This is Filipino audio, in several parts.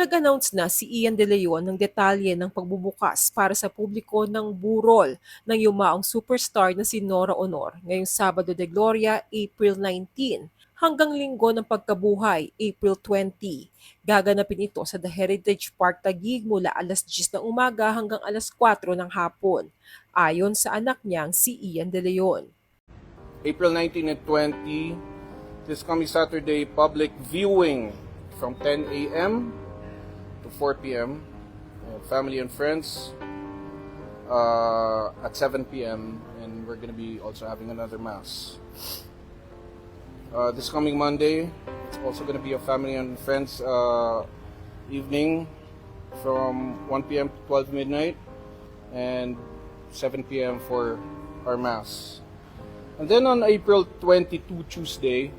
Nag-announce na si Ian De Leon ng detalye ng pagbubukas para sa publiko ng burol ng yumaong superstar na si Nora Honor ngayong Sabado de Gloria, April 19 hanggang linggo ng pagkabuhay, April 20. Gaganapin ito sa The Heritage Park Taguig mula alas 10 ng umaga hanggang alas 4 ng hapon, ayon sa anak niyang si Ian De Leon. April 19 and 20, this coming Saturday, public viewing from 10 a.m. to 4 p.m. uh, family and friends uh, at 7 p.m. And we're going to be also having another mass. Uh, this coming Monday, it's also going to be a family and friends uh, evening from 1 p.m. to 12 midnight and 7 p.m. for our mass. And then on April 22, Tuesday,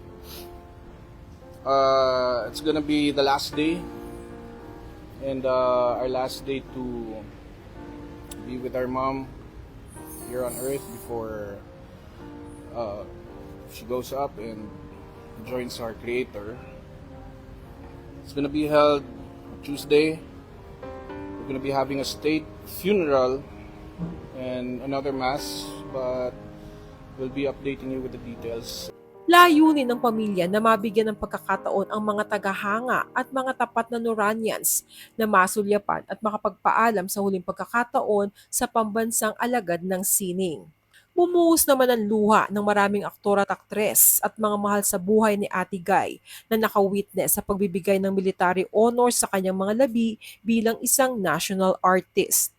uh, it's gonna be the last day, and uh, our last day to be with our mom here on Earth before uh, she goes up and joins our Creator. It's gonna be held Tuesday. We're gonna be having a state funeral and another mass, but we'll be updating you with the details. Layunin ng pamilya na mabigyan ng pagkakataon ang mga tagahanga at mga tapat na Noranians na masulyapan at makapagpaalam sa huling pagkakataon sa pambansang alagad ng sining. Bumuhos naman ang luha ng maraming aktor at aktres at mga mahal sa buhay ni Ate Guy na nakawitness sa pagbibigay ng military honor sa kanyang mga labi bilang isang national artist.